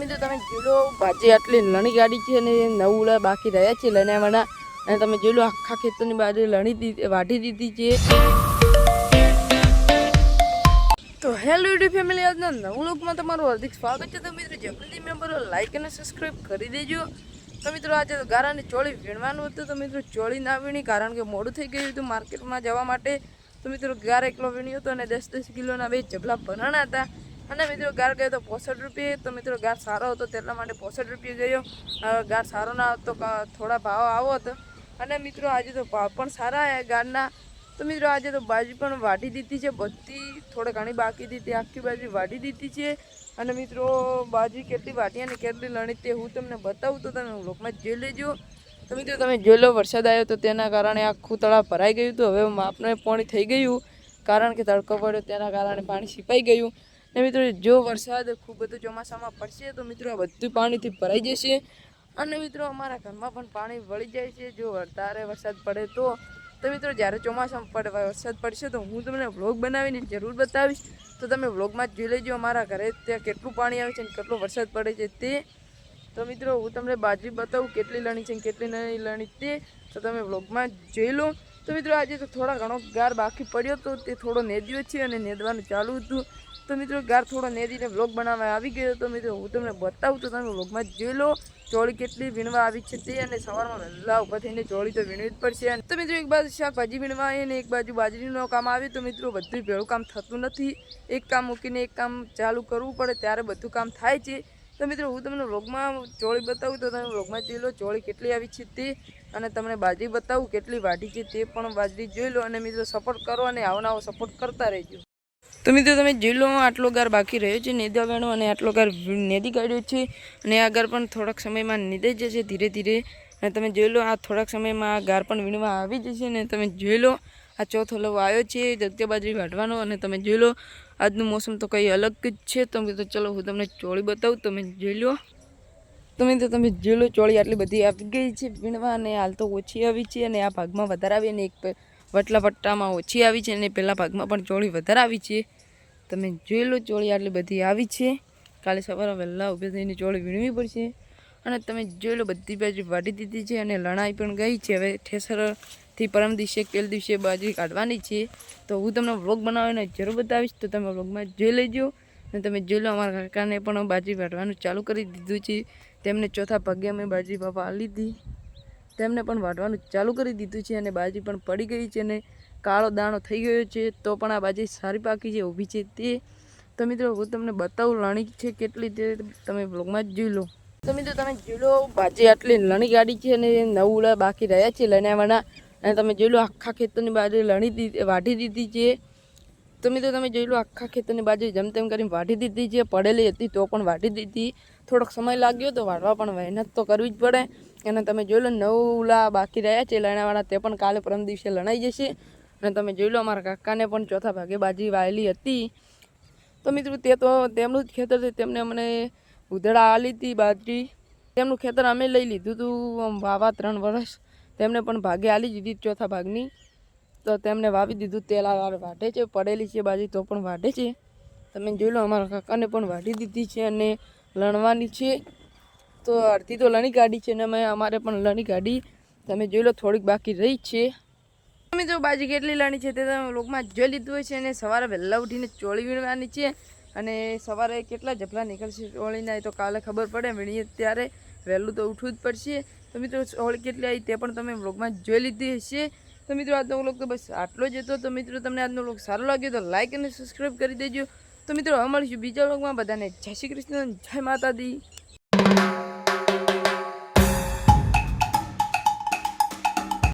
મિત્રો, તમે જોઈ ભાજી આટલી લણી ગાડી છે અને નવ ઉડા બાકી રહ્યા છે લણ્યાવાના અને તમે જોઈ લો, આખા ખેતરની બાજુ લણી દીધી વાઢી દીધી છે. તો હેલો યુટ્યુબ ફેમિલી, આજના નવું લોકમાં તમારું હાર્દિક સ્વાગત છે. તો મિત્રો જલ્દી મેમ્બરો લાઈક અને સબસ્ક્રાઈબ કરી દેજો. તો મિત્રો, આજે ગારાને ચોળી વીણવાનું હતું. તો મિત્રો, ચોળી ના વીણી કારણ કે મોડું થઈ ગયું હતું માર્કેટમાં જવા માટે. તો મિત્રો ગાર એકલો વીણ્યો હતો અને દસ દસ કિલોના બે જબલા ભરાણા હતા. અને મિત્રો ગાર ગયો તો પોસઠ રૂપિયે, તો મિત્રો ગાર સારો હતો, તેટલા માટે પોસઠ રૂપિયે ગયો. ગાર સારો ના હતો થોડા ભાવ આવો હતો. અને મિત્રો આજે તો ભાવ પણ સારા આવ્યા ગારના. તો મિત્રો આજે તો બાજુ પણ વાઢી દીધી છે, બધી થોડી ઘણી બાકી તે આખી બાજુ વાઢી દીધી છે. અને મિત્રો બાજુ કેટલી વાટી અને કેટલી લણી તે હું તમને બતાવું, તો તમે લોકમાં જોઈ લેજો. તો મિત્રો તમે જોઈ લો, વરસાદ આવ્યો તો તેના કારણે આખું તળાવ ભરાઈ ગયું હતું. હવે માપને પાણી થઈ ગયું. કારણ કે તડકો પડ્યો, તેના કારણે પાણી સિપાઈ ગયું. ને મિત્રો, જો વરસાદ ખૂબ બધું ચોમાસામાં પડશે, તો મિત્રો આ બધું પાણીથી ભરાઈ જશે. અને મિત્રો, અમારા ઘરમાં પણ પાણી વળી જાય છે. જો વધારે વરસાદ પડે તો તો મિત્રો, જ્યારે ચોમાસામાં પડે, વરસાદ પડશે, તો હું તમને વ્લોગ બનાવીને જરૂર બતાવીશ. તો તમે વ્લોગમાં જોઈ લેજો, અમારા ઘરે ત્યાં કેટલું પાણી આવે છે અને કેટલો વરસાદ પડે છે તે. તો મિત્રો, હું તમને બાજરી બતાવું, કેટલી લણી છે અને કેટલી નહીં લણી તે. તો તમે વ્લોગમાં જોઈ લો. તો મિત્રો આજે તો થોડા ઘણો ગાર બાકી પડ્યો તો તે થોડો નેદ્યો છે અને નેદવાનું ચાલુ હતું. તો મિત્રો ગાર થોડો નેદીને વ્લોગ બનાવવા આવી ગયો તો મિત્રો હું તમને બતાવું તો તમે વ્લોગમાં જોઈ લો ચોળી કેટલી વીણવા આવી છે તે અને સવારમાં વહેલા ઊભા થઈને ચોળી તો વીણવી જ પડશે. તો મિત્રો એક બાજુ શાકભાજી વીણવા અને એક બાજુ બાજરીનું કામ આવે તો મિત્રો બધું ભેળું કામ થતું નથી. એક કામ મૂકીને એક કામ ચાલુ કરવું પડે ત્યારે બધું કામ થાય છે. તો મિત્રો હું તમને વ્લોગમાં ચોળી બતાવું તો તમે વ્લોગમાં જોઈ લો ચોળી કેટલી આવી છે તે. અને તમને બાજરી બતાવું કેટલી વાઢી છે તે પણ બાજરી જોઈ લો અને મિત્રો સપોર્ટ કરો અને આવો આવો સપોર્ટ કરતા રહેજો. તો મિત્રો તમે જોઈ લો આટલો ગાર બાકી રહ્યો છે નેદા વેણો અને આટલો ગાર નેદી કાઢ્યો છે અને આ ગાર પણ થોડાક સમયમાં નીદાઈ જશે ધીરે ધીરે. અને તમે જોઈ લો આ થોડાક સમયમાં આ ગાર પણ વીણવા આવી જશે અને તમે જોઈ લો આ ચોથો લવો આવ્યો છે જગ્યા બાજરી વાઢવાનો અને તમે જોઈ લો આજનું મોસમ તો કંઈ અલગ જ છે. તો મિત્રો ચલો હું તમને ચોળી બતાવું. તમે જોઈ લો. તમે તો તમે જેલો ચોળી આટલી બધી આવી ગઈ છે વીણવા અને હાલ તો ઓછી આવી છે અને આ ભાગમાં વધારે આવી અને એક વટલા પટ્ટામાં ઓછી આવી છે અને પહેલા ભાગમાં પણ ચોળી વધારે આવી છે. તમે જોઈ ચોળી આટલી બધી આવી છે. કાલે સવારે વહેલા ઊભી થઈને ચોળી વીણવી પડશે. અને તમે જોઈ બધી બાજુ વાઢી દીધી છે અને લણાઈ પણ ગઈ છે. હવે ઠેસરથી પરમ દિવસે પેલ દિવસે બાજરી કાઢવાની છે. તો હું તમને વ્લોગ બનાવીને જરૂર બતાવીશ, તો તમે વ્લોગમાં જોઈ લેજો. અને તમે જોઈ લો, અમારા કાકાને પણ બાજી વાટવાનું ચાલુ કરી દીધું છે. તેમને ચોથા પગે અમે બાજી બાપા લીધી. તેમને પણ વાટવાનું ચાલુ કરી દીધું છે અને બાજી પણ પડી ગઈ છે અને કાળો દાણો થઈ ગયો છે, તો પણ આ બાજી સારી પાકી છે, ઊભી છે તે. તો મિત્રો, હું તમને બતાવું લણી છે કેટલી તે તમે બ્લોગમાં જ જોઈ લો. તો મિત્રો, તમે જોઈ લો, બાજી આટલી લણી ગાડી છે અને નવ ઉડા બાકી રહ્યા છે લણ્યાવાના. અને તમે જોઈ લો, આખા ખેતરની બાજુ લણી દીધી, વાઢી દીધી છે. તો મિત્રો તમે જોઈ લો આખા ખેતરની બાજુ જેમ તેમ કરીને વાઢી દીધી જે પડેલી હતી તો પણ વાઢી દીધી. થોડોક સમય લાગ્યો તો વાળવા પણ મહેનત તો કરવી જ પડે. અને તમે જોઈ લો નવ ઉલા બાકી રહ્યા છે લણાવાળા, તે પણ કાલે પરમ દિવસે લણાઈ જશે. અને તમે જોઈ લો અમારા કાકાને પણ ચોથા ભાગે બાજી વાયેલી હતી. તો મિત્રો તે તો તેમનું જ ખેતર છે, તેમને અમને ઉધડા આલી હતી બાજરી. તેમનું ખેતર અમે લઈ લીધું હતું વાવા ત્રણ વર્ષ. તેમને પણ ભાગે આલી દીધી ચોથા ભાગની. તો તેમને વાવી દીધું તેલ વાટે છે, પડેલી છે બાજુ તો પણ વાઢે છે. તમે જોઈ લો, અમારા કાકાને પણ વાઢી દીધી છે અને લણવાની છે. તો અડધી તો લણી કાઢી છે અને અમે, અમારે પણ લણી કાઢી તમે જોઈ લો, થોડીક બાકી રહી છે. તમે જો બાજી કેટલી લણી છે તે તમે લોકમાં જોઈ લીધું હોય છે અને સવારે વહેલા ઉઠીને ચોળી વીણવાની છે અને સવારે કેટલા જભલા નીકળશે ચોળીના તો કાલે ખબર પડે, વીણીએ ત્યારે વહેલું તો ઉઠવું જ પડશે. તો મિત્રો, ચોળી કેટલી આવી તે પણ તમે વ્લોગમાં જોઈ લીધી હશે. તો મિત્રો, આજનો વ્લોગ તો બસ આટલો જ હતો. તો મિત્રો, તમને આજનો વ્લોગ સારો લાગ્યો તો લાઈક અને સબસ્ક્રાઈબ કરી દેજો. તો મિત્રો મળીશું બીજા વ્લોગમાં બધાને જય શ્રી કૃષ્ણ, જય માતાજી.